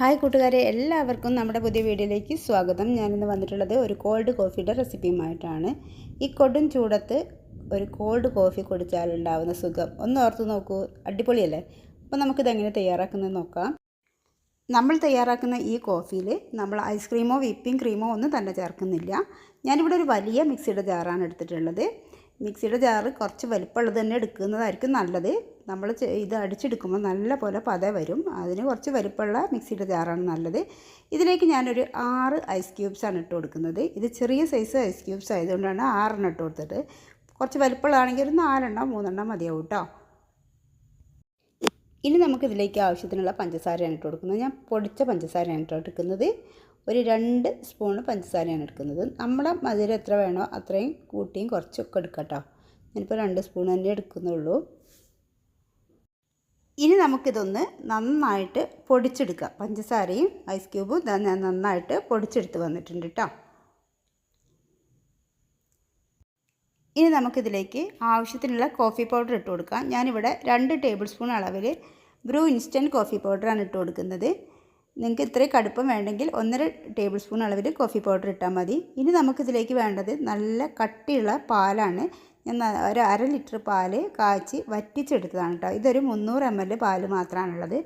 Hi കൂട്ടുകാരെ എല്ലാവർക്കും നമ്മുടെ പുതിയ വീഡിയോയിലേക്ക് സ്വാഗതം. ഞാനിന്ന് വന്നിട്ടുള്ളത് ഒരു കോൾഡ് കോഫിയുടെ റെസിപ്പിയുമായിട്ടാണ്. ഈ കൊടും ചൂടത്ത് ഒരു കോൾഡ് കോഫി കുടിച്ചാലുണ്ടാവുന്ന സുഖം. ഒന്ന് ഓർത്ത് നോക്കൂ അടിപൊളിയല്ലേ? അപ്പോൾ നമുക്കിത് എങ്ങനെ തയ്യാറാക്കുന്നത് നോക്കാം. നമ്മൾ തയ്യാറാക്കുന്ന ഈ കോഫിയിൽ നമ്മൾ ഐസ്ക്രീമോ വിപ്പിംഗ് ക്രീമോ ഒന്നും തന്നെ ചേർക്കുന്നില്ല. ഞാനിവിടെ ഒരു വലിയ മിക്സിയുടെ ജാറാണ് എടുത്തിട്ടുള്ളത്. മിക്സിയുടെ ജാറ് കുറച്ച് വലിപ്പമുള്ളത് തന്നെ എടുക്കുന്നതായിരിക്കും നല്ലത്. നമ്മൾ ഇത് അടിച്ചെടുക്കുമ്പോൾ നല്ല പോലെ പത വരും. അതിന് കുറച്ച് വലിപ്പമുള്ള മിക്സിയുടെ ജാറാണ് നല്ലത്. ഇതിലേക്ക് ഞാനൊരു ആറ് ഐസ് ക്യൂബ്സാണ് ഇട്ട് കൊടുക്കുന്നത്. ഇത് ചെറിയ സൈസ് ഐസ് ക്യൂബ്സ് ആയതുകൊണ്ടാണ് ആറെണ്ണം ഇട്ട് കൊടുത്തത്. കുറച്ച് വലിപ്പമുള്ളതാണെങ്കിൽ ഒരു നാലെണ്ണം മൂന്നെണ്ണം മതിയാവും കേട്ടോ ഇനി നമുക്കിതിലേക്ക് ആവശ്യത്തിനുള്ള പഞ്ചസാരയാണ് ഇട്ട് കൊടുക്കുന്നത്. ഞാൻ പൊടിച്ച പഞ്ചസാരയാണ് ഇട്ട് എടുക്കുന്നത് ഒരു രണ്ട് സ്പൂൺ പഞ്ചസാരയാണ് എടുക്കുന്നത്. നമ്മുടെ മധുരം എത്ര വേണോ അത്രയും കൂട്ടിയും കുറച്ചൊക്കെ എടുക്കാം കേട്ടോ. ഞാനിപ്പോൾ രണ്ട് സ്പൂൺ തന്നെ എടുക്കുന്നുള്ളൂ. ഇനി നമുക്കിതൊന്ന് നന്നായിട്ട് പൊടിച്ചെടുക്കാം. പഞ്ചസാരയും ഐസ് ക്യൂബും ഞാൻ നന്നായിട്ട് പൊടിച്ചെടുത്ത് വന്നിട്ടുണ്ട് കേട്ടോ. ഇനി നമുക്കിതിലേക്ക് ആവശ്യത്തിനുള്ള കോഫി പൗഡർ ഇട്ട് കൊടുക്കാം. ഞാനിവിടെ രണ്ട് ടേബിൾ സ്പൂൺ അളവിൽ ബ്രൂ ഇൻസ്റ്റന്റ് കോഫി പൗഡറാണ് ഇട്ട് കൊടുക്കുന്നത്. നിങ്ങൾക്ക് ഇത്രയും കടുപ്പം വേണ്ടെങ്കിൽ ഒന്നര ടേബിൾ സ്പൂൺ അളവിൽ കോഫി പൗഡർ ഇട്ടാൽ മതി. ഇനി നമുക്കിതിലേക്ക് വേണ്ടത് നല്ല കട്ടിയുള്ള പാലാണ് ഞാൻ ഒരു അര ലിറ്റർ പാൽ കാച്ചി വറ്റിച്ചെടുത്തതാണ് കേട്ടോ. ഇതൊരു മുന്നൂറ് എം എൽ പാൽ മാത്രമാണുള്ളത്.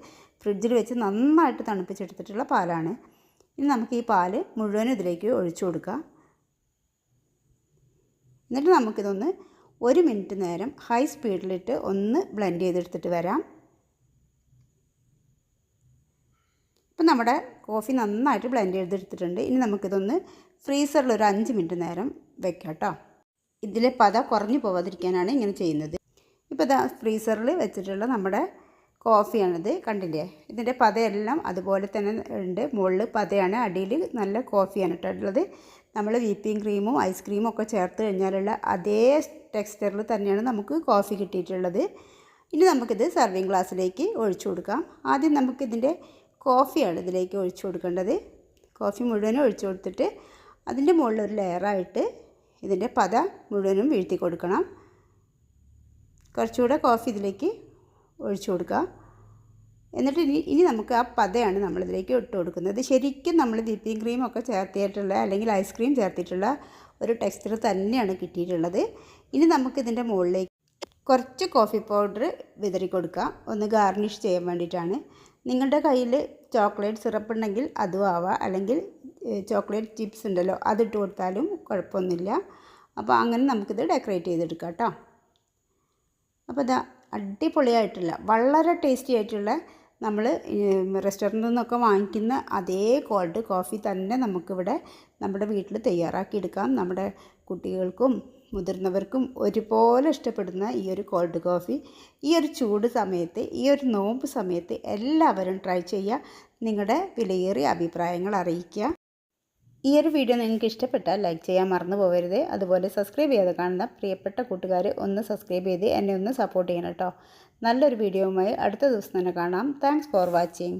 ഫ്രിഡ്ജിൽ വെച്ച് നന്നായിട്ട് തണുപ്പിച്ചെടുത്തിട്ടുള്ള പാലാണ്. ഇനി നമുക്ക് ഈ പാൽ മുഴുവനും ഇതിലേക്ക് ഒഴിച്ചു കൊടുക്കാം. എന്നിട്ട് നമുക്കിതൊന്ന് ഒരു മിനിറ്റ് നേരം ഹൈ സ്പീഡിലിട്ട് ഒന്ന് ബ്ലെൻഡ് ചെയ്തെടുത്തിട്ട് വരാം. ഇപ്പം നമ്മുടെ കോഫി നന്നായിട്ട് ബ്ലെൻഡ് ചെയ്തെടുത്തിട്ടുണ്ട്. ഇനി നമുക്കിതൊന്ന് ഫ്രീസറിൽ ഒരു അഞ്ച് മിനിറ്റ് നേരം വെക്കാം കേട്ടോ. ഇതിലെ പത കുറഞ്ഞു പോവാതിരിക്കാനാണ് ഇങ്ങനെ ചെയ്യുന്നത്. ഇപ്പോൾ ഇതാ ഫ്രീസറിൽ വെച്ചിട്ടുള്ള നമ്മുടെ കോഫിയാണിത്. കണ്ടില്ലേ? ഇതിന്റെ പതയെല്ലാം അതുപോലെ തന്നെ ഉണ്ട്. മുകളിൽ പതയാണ് അടിയിൽ നല്ല കോഫിയാണ് ഇട്ടിട്ടുള്ളത് നമ്മൾ വിപ്പിംഗ് ക്രീമും ഐസ്ക്രീമും ഒക്കെ ചേർത്ത് കഴിഞ്ഞാലുള്ള അതേ ടെക്സ്ചറിൽ തന്നെയാണ് നമുക്ക് കോഫി കിട്ടിയിട്ടുള്ളത്. ഇനി നമുക്കിത് സർവിങ് ഗ്ലാസ്സിലേക്ക് ഒഴിച്ചു കൊടുക്കാം. ആദ്യം നമുക്കിതിന്റെ കോഫിയാണ് ഇതിലേക്ക് ഒഴിച്ചു കൊടുക്കേണ്ടത്. കോഫി മുഴുവനും ഒഴിച്ചു കൊടുത്തിട്ട് അതിന്റെ മുകളിൽ ഒരു ലെയറായിട്ട് ഇതിന്റെ പത മുഴുവനും വീഴ്ത്തി കൊടുക്കണം. കുറച്ചുകൂടെ കോഫി ഇതിലേക്ക് ഒഴിച്ചു കൊടുക്കുക. എന്നിട്ട് ഇനി ഇനി നമുക്ക് ആ പതയാണ് നമ്മളിതിലേക്ക് ഇട്ട് കൊടുക്കുന്നത്. ശരിക്കും നമ്മൾ വിപ്പിംഗ് ക്രീമൊക്കെ ചേർത്തിട്ടുള്ള അല്ലെങ്കിൽ ഐസ്ക്രീം ചേർത്തിട്ടുള്ള ഒരു ടെക്സ്ചർ തന്നെയാണ് കിട്ടിയിട്ടുള്ളത്. ഇനി നമുക്കിതിന്റെ മുകളിലേക്ക് കുറച്ച് കോഫി പൗഡർ വിതറി കൊടുക്കാം. ഒന്ന് ഗാർണിഷ് ചെയ്യാൻ വേണ്ടിയിട്ടാണ്. നിങ്ങളുടെ കയ്യിൽ ചോക്ലേറ്റ് സിറപ്പ് ഉണ്ടെങ്കിൽ അതും ആവാം. അല്ലെങ്കിൽ ചോക്ലേറ്റ് ചിപ്സ് ഉണ്ടല്ലോ അതിട്ട് കൊടുത്താലും കുഴപ്പമൊന്നുമില്ല. അപ്പോൾ അങ്ങനെ നമുക്കിത് ഡെക്കറേറ്റ് ചെയ്തെടുക്കാം കേട്ടോ. അപ്പോൾ ഇതാ അടിപൊളിയായിട്ടുള്ള വളരെ ടേസ്റ്റി ആയിട്ടുള്ള നമ്മൾ റെസ്റ്റോറന്റിൽ നിന്നൊക്കെ വാങ്ങിക്കുന്ന അതേ കോൾഡ് കോഫി തന്നെ നമുക്കിവിടെ നമ്മുടെ വീട്ടിൽ തയ്യാറാക്കിയെടുക്കാം. നമ്മുടെ കുട്ടികൾക്കും മുതിർന്നവർക്കും ഒരുപോലെ ഇഷ്ടപ്പെടുന്ന ഈ ഒരു കോൾഡ് കോഫി ഈ ഒരു ചൂട് സമയത്ത് ഈ ഒരു നോമ്പ് സമയത്ത് എല്ലാവരും ട്രൈ ചെയ്യുക നിങ്ങളുടെ വിലയേറിയ അഭിപ്രായങ്ങൾ അറിയിക്കുക ഈ ഒരു വീഡിയോ നിങ്ങൾക്ക് ഇഷ്ടപ്പെട്ടാൽ ലൈക്ക് ചെയ്യാൻ മറന്നു പോകരുത് അതുപോലെ സബ്സ്ക്രൈബ് ചെയ്യാതെ കാണുന്ന പ്രിയപ്പെട്ട കൂട്ടുകാർ ഒന്ന് സബ്സ്ക്രൈബ് ചെയ്ത് എന്നെ ഒന്ന് സപ്പോർട്ട് ചെയ്യണം കേട്ടോ. നല്ലൊരു വീഡിയോവുമായി അടുത്ത ദിവസം തന്നെ കാണാം. Thanks for watching